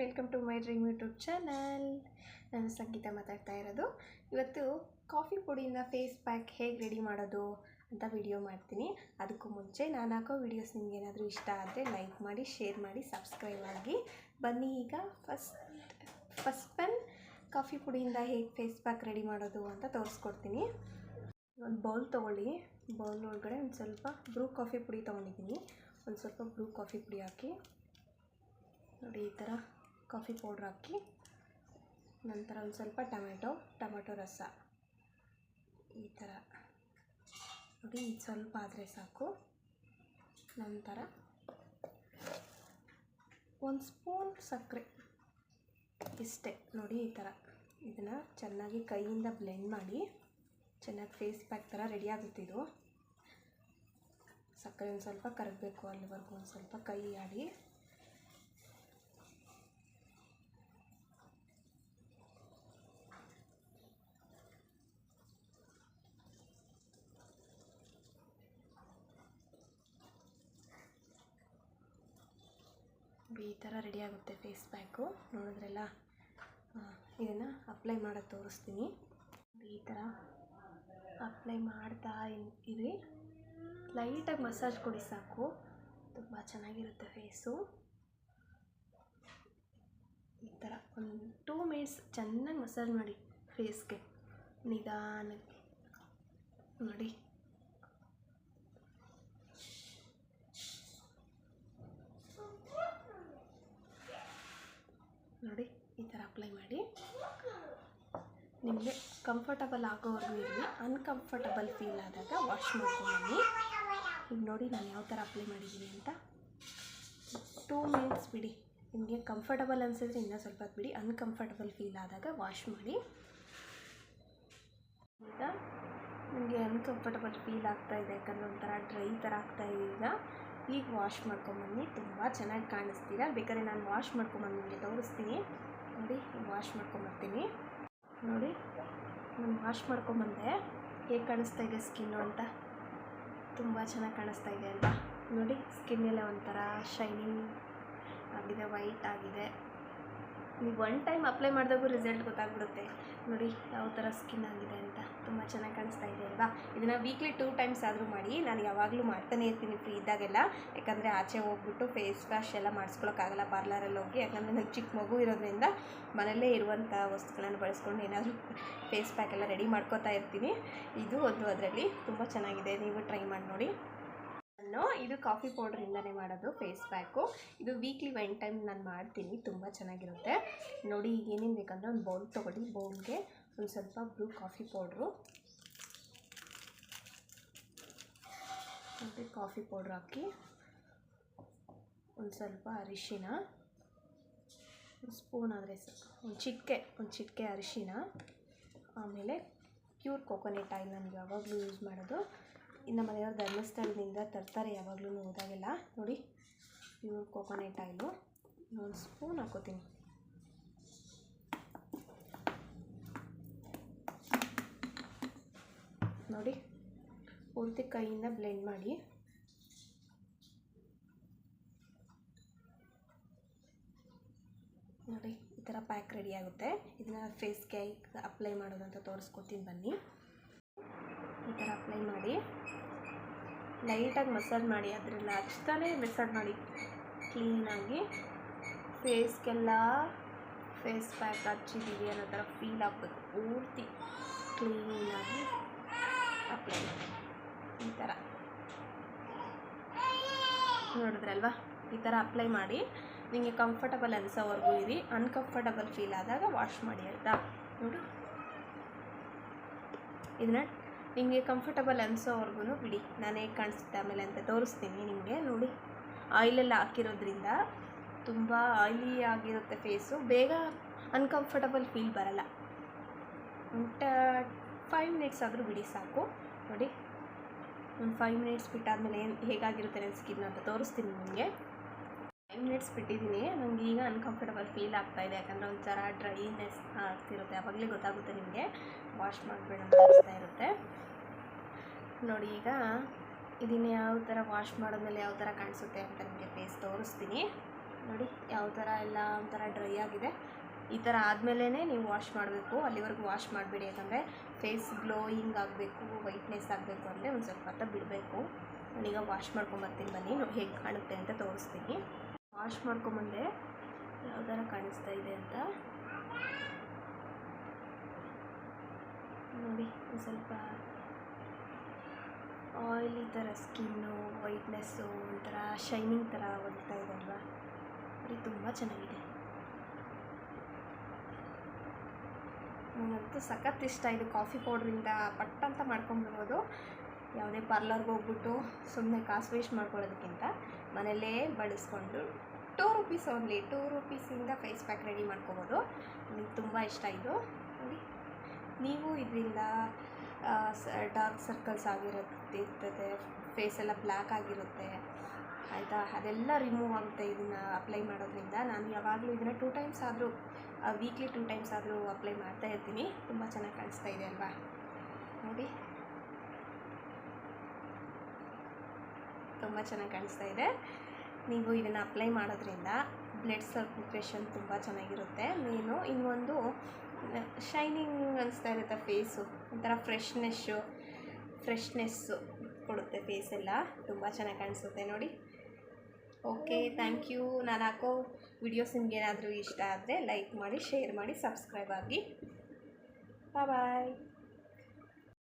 Welcome to my dream YouTube channel ನಾನು ಸಂಗೀತ ಮಾತಾಡ್ತಾ ಇರೋದು. ಇವತ್ತು ಕಾಫಿ ಪುಡಿಯಿಂದ ಫೇಸ್ ಪ್ಯಾಕ್ ಹೇಗೆ ರೆಡಿ ಮಾಡೋದು ಅಂತ ವಿಡಿಯೋ ಮಾಡ್ತೀನಿ. ಅದಕ್ಕೂ ಮುಂಚೆ ನಾನು ಹಾಕೋ ವೀಡಿಯೋಸ್ ನಿಮಗೇನಾದರೂ ಇಷ್ಟ ಆದರೆ ಲೈಕ್ ಮಾಡಿ ಶೇರ್ ಮಾಡಿ ಸಬ್ಸ್ಕ್ರೈಬ್ ಆಗಿ. ಬನ್ನಿ ಈಗ ಫಸ್ಟ್ ಫಸ್ಟ್ ಪೆನ್ ಕಾಫಿ ಪುಡಿಯಿಂದ ಹೇಗೆ ಫೇಸ್ ಪ್ಯಾಕ್ ರೆಡಿ ಮಾಡೋದು ಅಂತ ತೋರಿಸ್ಕೊಡ್ತೀನಿ. ಒಂದು ಬೌಲ್ ತೊಗೊಳ್ಳಿ. ಬೌಲ್ ಒಳಗಡೆ ಒಂದು ಸ್ವಲ್ಪ ಬ್ರೂ ಕಾಫಿ ಪುಡಿ ತೊಗೊಂಡಿದ್ದೀನಿ. ಒಂದು ಸ್ವಲ್ಪ ಬ್ರೂ ಕಾಫಿ ಪುಡಿ ಹಾಕಿ. ನೋಡಿ ಈ ಥರ ಕಾಫಿ ಪೌಡ್ರ್ ಹಾಕಿ ನಂತರ ಒಂದು ಸ್ವಲ್ಪ ಟೊಮೆಟೊ ಟೊಮೆಟೊ ರಸ. ಈ ಥರ. ನೋಡಿ, ಇದು ಸ್ವಲ್ಪ ಆದರೆ ಸಾಕು. ನಂತರ ಒಂದು ಸ್ಪೂನ್ ಸಕ್ಕರೆ. ಇಷ್ಟೇ. ನೋಡಿ, ಈ ಥರ. ಇದನ್ನು ಚೆನ್ನಾಗಿ ಕೈಯಿಂದ ಬ್ಲೆಂಡ್ ಮಾಡಿ, ಚೆನ್ನಾಗಿ ಫೇಸ್ ಪ್ಯಾಕ್ ಥರ ರೆಡಿ ಆಗುತ್ತೆ ಇದು. ಸಕ್ಕರೆ ಒಂದು ಸ್ವಲ್ಪ ಕರಗಬೇಕು, ಅಲ್ಲಿವರೆಗೂ ಒಂದು ಸ್ವಲ್ಪ ಕೈ ಆಡಿ. ಈ ಥರ ರೆಡಿ ಆಗುತ್ತೆ ಫೇಸ್ ಪ್ಯಾಕು. ನೋಡಿದ್ರಲ್ಲ? ಇದನ್ನು ಅಪ್ಲೈ ಮಾಡೋದು ತೋರಿಸ್ತೀನಿ. ಈ ಥರ ಅಪ್ಲೈ ಮಾಡ್ತಾ ಇರಿ. ಲೈಟಾಗಿ ಮಸಾಜ್ ಕೊಡಿ ಸಾಕು. ತುಂಬ ಚೆನ್ನಾಗಿರುತ್ತೆ ಫೇಸು. ಈ ಥರ ಒಂದು ಟೂ ಮಿನಿಟ್ಸ್ ಚೆನ್ನಾಗಿ ಮಸಾಜ್ ಮಾಡಿ ಫೇಸ್ಗೆ. ನಿಧಾನಕ್ಕೆ. ನೋಡಿ ನೋಡಿ ಈ ಥರ ಅಪ್ಲೈ ಮಾಡಿ. ನಿಮಗೆ ಕಂಫರ್ಟಬಲ್ ಆಗೋವರೆಗೂ ಇರಲಿ. ಅನ್ಕಂಫರ್ಟಬಲ್ ಫೀಲ್ ಆದಾಗ ವಾಶ್ ಮಾಡ್ಕೊಂಬನ್ನಿ ಈಗ ನೋಡಿ ನಾನು ಯಾವ ಥರ ಅಪ್ಲೈ ಮಾಡಿದ್ದೀನಿ ಅಂತ. ಟೂ ಮಿನಿಟ್ಸ್ ಬಿಡಿ. ನಿಮಗೆ ಕಂಫರ್ಟಬಲ್ ಅನಿಸಿದ್ರೆ ಇನ್ನೂ ಸ್ವಲ್ಪ ಬಿಡಿ. ಅನ್ಕಂಫರ್ಟಬಲ್ ಫೀಲ್ ಆದಾಗ ವಾಶ್ ಮಾಡಿ. ಈಗ ನಿಮಗೆ ಅನ್ಕಂಫರ್ಟಬಲ್ ಫೀಲ್ ಆಗ್ತಾ ಇದೆ ಯಾಕಂದರೆ ಒಂಥರ ಡ್ರೈ ಥರ ಆಗ್ತಾ ಇದೆ. ಈಗ ಈಗ ವಾಶ್ ಮಾಡ್ಕೊಂಬನ್ನಿ ತುಂಬ ಚೆನ್ನಾಗಿ ಕಾಣಿಸ್ತೀರಾ? ಬೇಕಾದ್ರೆ ನಾನು ವಾಶ್ ಮಾಡ್ಕೊಂಬಂದು ನಿಮಗೆ ತೋರಿಸ್ತೀನಿ. ನೋಡಿ ವಾಶ್ ಮಾಡ್ಕೊಂಬರ್ತೀನಿ. ನೋಡಿ, ನಾನು ವಾಶ್ ಮಾಡ್ಕೊಂಬಂದೆ. ಹೇಗೆ ಕಾಣಿಸ್ತಾ ಇದೆ ಸ್ಕಿನ್ನು ಅಂತ? ತುಂಬ ಚೆನ್ನಾಗಿ ಕಾಣಿಸ್ತಾ ಇದೆ ಅಲ್ವಾ ನೋಡಿ ಸ್ಕಿನ್ ಎಲ್ಲ ಒಂಥರ ಶೈನಿಂಗ್ ಆಗಿದೆ ವೈಟ್ ಆಗಿದೆ. ನೀವು ಒನ್ ಟೈಮ್ ಅಪ್ಲೈ ಮಾಡಿದಾಗೂ ರಿಸಲ್ಟ್ ಗೊತ್ತಾಗ್ಬಿಡುತ್ತೆ. ನೋಡಿ, ಯಾವ ಥರ ಸ್ಕಿನ್ ಆಗಿದೆ ಅಂತ ತುಂಬ ಚೆನ್ನಾಗಿ ಕಾಣಿಸ್ತಾ ಇದೆ ಅಲ್ವಾ? ಇದನ್ನು ವೀಕ್ಲಿ ಟೂ ಟೈಮ್ಸ್ ಆದರೂ ಮಾಡಿ, ನಾನು ಯಾವಾಗಲೂ ಮಾಡ್ತಾನೆ ಇರ್ತೀನಿ ಫ್ರೀ ಇದ್ದಾಗೆಲ್ಲ. ಯಾಕಂದರೆ ಆಚೆ ಹೋಗ್ಬಿಟ್ಟು ಫೇಸ್ ವಾಶ್ ಎಲ್ಲ ಮಾಡಿಸ್ಕೊಳಕ್ಕಾಗಲ್ಲ ಪಾರ್ಲರಲ್ಲಿ ಹೋಗಿ. ಯಾಕಂದರೆ ನನಗೆ ಚಿಕ್ಕ ಮಗು ಇರೋದ್ರಿಂದ ಮನೆಯಲ್ಲೇ ಇರುವಂಥ ವಸ್ತುಗಳನ್ನು ಬಳಸ್ಕೊಂಡು ಏನಾದರೂ ಫೇಸ್ ಪ್ಯಾಕ್ ಎಲ್ಲ ರೆಡಿ ಮಾಡ್ಕೋತಾ ಇರ್ತೀನಿ. ಇದು ಒಂದು ಅದರಲ್ಲಿ ತುಂಬ ಚೆನ್ನಾಗಿದೆ. ನೀವು ಟ್ರೈ ಮಾಡಿ ನೋಡಿ. ನಾನು ಇದು ಕಾಫಿ ಪೌಡ್ರಿಂದನೇ ಮಾಡೋದು ಫೇಸ್ ಪ್ಯಾಕು ಇದು ವೀಕ್ಲಿ ಒನ್ ಟೈಮ್ ನಾನು ಮಾಡ್ತೀನಿ, ತುಂಬ ಚೆನ್ನಾಗಿರುತ್ತೆ. ನೋಡಿ ಈಗ ಏನೇನು ಬೇಕಂದರೆ ಒಂದು ಬೌಲ್ ತೊಗೊಳ್ಳಿ. ಬೌಲ್ಗೆ ಒಂದು ಸ್ವಲ್ಪ ಬ್ಲೂ ಕಾಫಿ ಪೌಡ್ರು ಮತ್ತು ಕಾಫಿ ಪೌಡ್ರ್ ಹಾಕಿ, ಒಂದು ಸ್ವಲ್ಪ ಅರಿಶಿನ, ಒಂದು ಸ್ಪೂನ್ ಆದರೆ ಒಂದು ಚಿಟಿಕೆ ಒಂದು ಚಿಟಿಕೆ ಅರಿಶಿನ. ಆಮೇಲೆ ಪ್ಯೂರ್ ಕೊಕೊನೆಟ್ ಆಯಿಲ್ ನನಗೆ ಯಾವಾಗಲೂ ಯೂಸ್ ಮಾಡೋದು. ಇನ್ನು ಮನೆಯವರು ಧರ್ಮಸ್ಥಳದಿಂದ ತರ್ತಾರೆ, ಯಾವಾಗಲೂ ಹೋದಾಗೆಲ್ಲ. ನೋಡಿ ಪ್ಯೂರ್ ಕೋಕೋನೆಟ್ ಆಯಿಲು ಒಂದು ಸ್ಪೂನ್ ಹಾಕೋತೀನಿ. ನೋಡಿ ಪೂರ್ತಿ ಕೈಯಿಂದ ಬ್ಲೆಂಡ್ ಮಾಡಿ. ನೋಡಿ, ಈ ಥರ ಪ್ಯಾಕ್ ರೆಡಿ ಆಗುತ್ತೆ. ಇದನ್ನ ಫೇಸ್ಗೆ ಅಪ್ಲೈ ಮಾಡೋದಂತ ತೋರಿಸ್ಕೊತೀನಿ ಬನ್ನಿ. ಥರ ಅಪ್ಲೈ ಮಾಡಿ ಲೈಟಾಗಿ ಮಸಾಜ್ ಮಾಡಿ, ಅದರಲ್ಲಿ ಹಚ್ತಾನೆ ಮಸಾಜ್ ಮಾಡಿ. ಕ್ಲೀನಾಗಿ ಫೇಸ್ಗೆಲ್ಲ ಫೇಸ್ ಪ್ಯಾಕ್ ಹಚ್ಚಿದ್ದೀವಿ ಅನ್ನೋ ಥರ ಫೀಲ್ ಆಗಬೇಕು ಪೂರ್ತಿ. ಕ್ಲೀನಾಗಿ ಅಪ್ಲೈ ಮಾಡಿ ಈ ಥರ. ನೋಡಿದ್ರಲ್ವಾ ಈ ಥರ ಅಪ್ಲೈ ಮಾಡಿ ನಿಮಗೆ ಕಂಫರ್ಟಬಲ್ ಅನಿಸೋವರೆಗೂ ಇರಿ. ಅನ್ಕಂಫರ್ಟಬಲ್ ಫೀಲ್ ಆದಾಗ ವಾಶ್ ಮಾಡಿ ಆಯಿತಾ? ನೋಡಿ. ಇದನ್ನ ನಿಮಗೆ ಕಂಫರ್ಟಬಲ್ ಅನಿಸೋವರೆಗೂ ಬಿಡಿ. ನಾನು ಹೇಗೆ ಕಾಣಿಸುತ್ತೆ ಆಮೇಲೆ ಅಂತ ತೋರಿಸ್ತೀನಿ ನಿಮಗೆ ನೋಡಿ. ಆಯಿಲೆಲ್ಲ ಹಾಕಿರೋದ್ರಿಂದ ತುಂಬ ಆಯಿಲಿ ಆಗಿರುತ್ತೆ ಫೇಸು ಬೇಗ ಅನ್ಕಂಫರ್ಟಬಲ್ ಫೀಲ್ ಬರಲ್ಲ. ಒಂಟ ಫೈವ್ ಮಿನಿಟ್ಸ್ ಆದರೂ ಬಿಡಿ ಸಾಕು. ನೋಡಿ. ಒಂದು ಫೈವ್ ಮಿನಿಟ್ಸ್ ಬಿಟ್ಟಾದಮೇಲೆ ಏನು ಹೇಗಾಗಿರುತ್ತೆ ನನ್ನ ಸ್ಕಿನ್ ಅಂತ ತೋರಿಸ್ತೀನಿ ನಿಮಗೆ ಫೈವ್ ಮಿನಿಟ್ಸ್ ಬಿಟ್ಟಿದ್ದೀನಿ. ನನಗೆ ಈಗ ಅನ್ಕಂಫರ್ಟಬಲ್ ಫೀಲ್ ಆಗ್ತಾ ಇದೆ. ಯಾಕಂದರೆ ಒಂಥರ ಡ್ರೈನೆಸ್ ಆಗ್ತಿರುತ್ತೆ. ಆವಾಗಲೇ ಗೊತ್ತಾಗುತ್ತೆ ನಿಮಗೆ ವಾಶ್ ಮಾಡಬೇಡ ಅನಿಸ್ತಾ ಇರುತ್ತೆ. ನೋಡಿ, ಈಗ ಇದನ್ನು ಯಾವ ಥರ ವಾಶ್ ಮಾಡಿದ್ಮೇಲೆ ಯಾವ ಥರ ಕಾಣಿಸುತ್ತೆ ಅಂತ ನಿಮಗೆ ಫೇಸ್ ತೋರಿಸ್ತೀನಿ. ನೋಡಿ, ಯಾವ ಥರ ಎಲ್ಲ ಒಂಥರ ಡ್ರೈ ಆಗಿದೆ. ಈ ಥರ ಆದಮೇಲೆ ನೀವು ವಾಶ್ ಮಾಡಬೇಕು. ಅಲ್ಲಿವರೆಗೂ ವಾಶ್ ಮಾಡಬೇಡಿ. ಯಾಕಂದರೆ ಫೇಸ್ ಗ್ಲೋಯಿಂಗ್ ಆಗಬೇಕು ವೈಟ್ನೆಸ್ ಆಗಬೇಕು ಅಂದರೆ ಒಂದು ಸ್ವಲ್ಪ ಹೊತ್ತ ಬಿಡಬೇಕು. ನಾನೀಗ ವಾಶ್ ಮಾಡ್ಕೊಂಬರ್ತೀನಿ ಬನ್ನಿ. ಹೇಗೆ ಕಾಣುತ್ತೆ ಅಂತ ತೋರಿಸ್ತೀನಿ. ವಾಶ್ ಮಾಡ್ಕೊಂಬಂದೆ ಯಾವ ಥರ ಕಾಣಿಸ್ತಾ ಇದೆ ಅಂತ. ನೋಡಿ, ಒಂದು ಸ್ವಲ್ಪ ಆಯಿಲಿ ಥರ ಸ್ಕಿನ್ನು ವೈಟ್ನೆಸ್ಸು ಒಂಥರ ಶೈನಿಂಗ್ ಥರ ಹೊಡಿತಾ ಇದೆ ಅಲ್ವಾ? ಅದು ತುಂಬ ಚೆನ್ನಾಗಿದೆ. ನನಗಂತೂ ಸಖತ್ ಇಷ್ಟ ಇದು ಕಾಫಿ ಪೌಡ್ರಿಂದ ಪಟ್ ಅಂತ ಮಾಡ್ಕೊಂಬಿಡ್ಬೋದು ಯಾವುದೇ ಪಾರ್ಲರ್ಗೆ ಹೋಗ್ಬಿಟ್ಟು ಸುಮ್ಮನೆ ಕಾಸು ವೇಸ್ಟ್ ಮಾಡ್ಕೊಳ್ಳೋದಕ್ಕಿಂತ ಮನೆಯಲ್ಲೇ ಬಳಸ್ಕೊಂಡು ಟೂ ರುಪೀಸ್ ಓನ್ಲಿ ಟೂ ರುಪೀಸಿಂದ ಫೇಸ್ ಪ್ಯಾಕ್ ರೆಡಿ ಮಾಡ್ಕೋಬೋದು. ನನಗೆ ತುಂಬ ಇಷ್ಟ ಇದು. ನೋಡಿ, ನೀವು ಇದರಿಂದ ಡಾರ್ಕ್ ಸರ್ಕಲ್ಸ್ ಆಗಿರುತ್ತಿರ್ತದೆ ಫೇಸ್ ಎಲ್ಲ ಬ್ಲ್ಯಾಕ್ ಆಗಿರುತ್ತೆ. ಆಯಿತಾ? ಅದೆಲ್ಲ ರಿಮೂವ್ ಆಗುತ್ತೆ ಇದನ್ನು ಅಪ್ಲೈ ಮಾಡೋದ್ರಿಂದ. ನಾನು ಯಾವಾಗಲೂ ಇದನ್ನು ಟೂ ಟೈಮ್ಸ್ ಆದರೂ ವೀಕ್ಲಿ ಟೂ ಟೈಮ್ಸ್ ಆದರೂ ಅಪ್ಲೈ ಮಾಡ್ತಾ ಇರ್ತೀನಿ. ತುಂಬ ಚೆನ್ನಾಗಿ ಕಾಣಿಸ್ತಾ ಇದೆ ಅಲ್ವಾ? ನೋಡಿ. ತುಂಬ ಚೆನ್ನಾಗಿ ಕಾಣಿಸ್ತಾ ಇದೆ. ನೀವು ಇದನ್ನು ಅಪ್ಲೈ ಮಾಡೋದ್ರಿಂದ ಬ್ಲಡ್ ಸರ್ಕ್ಯುಲೇಷನ್ ತುಂಬ ಚೆನ್ನಾಗಿರುತ್ತೆ. ಮೇನು ಇನ್ನೊಂದು ಶೈನಿಂಗ್ ಅನಿಸ್ತಾ ಇರುತ್ತೆ ಫೇಸು ಒಂಥರ ಫ್ರೆಶ್ನೆಸ್ಸು ಫ್ರೆಶ್ನೆಸ್ಸು ಕೊಡುತ್ತೆ ಫೇಸ್ ಎಲ್ಲ. ತುಂಬ ಚೆನ್ನಾಗಿ ಕಾಣಿಸುತ್ತೆ ನೋಡಿ. ಓಕೆ ಥ್ಯಾಂಕ್ ಯು ನಾನು ಹಾಕೋ ವಿಡಿಯೋಸ್ ನಿಮಗೇನಾದರೂ ಇಷ್ಟ ಆದರೆ ಲೈಕ್ ಮಾಡಿ ಶೇರ್ ಮಾಡಿ ಸಬ್ಸ್ಕ್ರೈಬ್ ಆಗಿ. ಬಾಯ್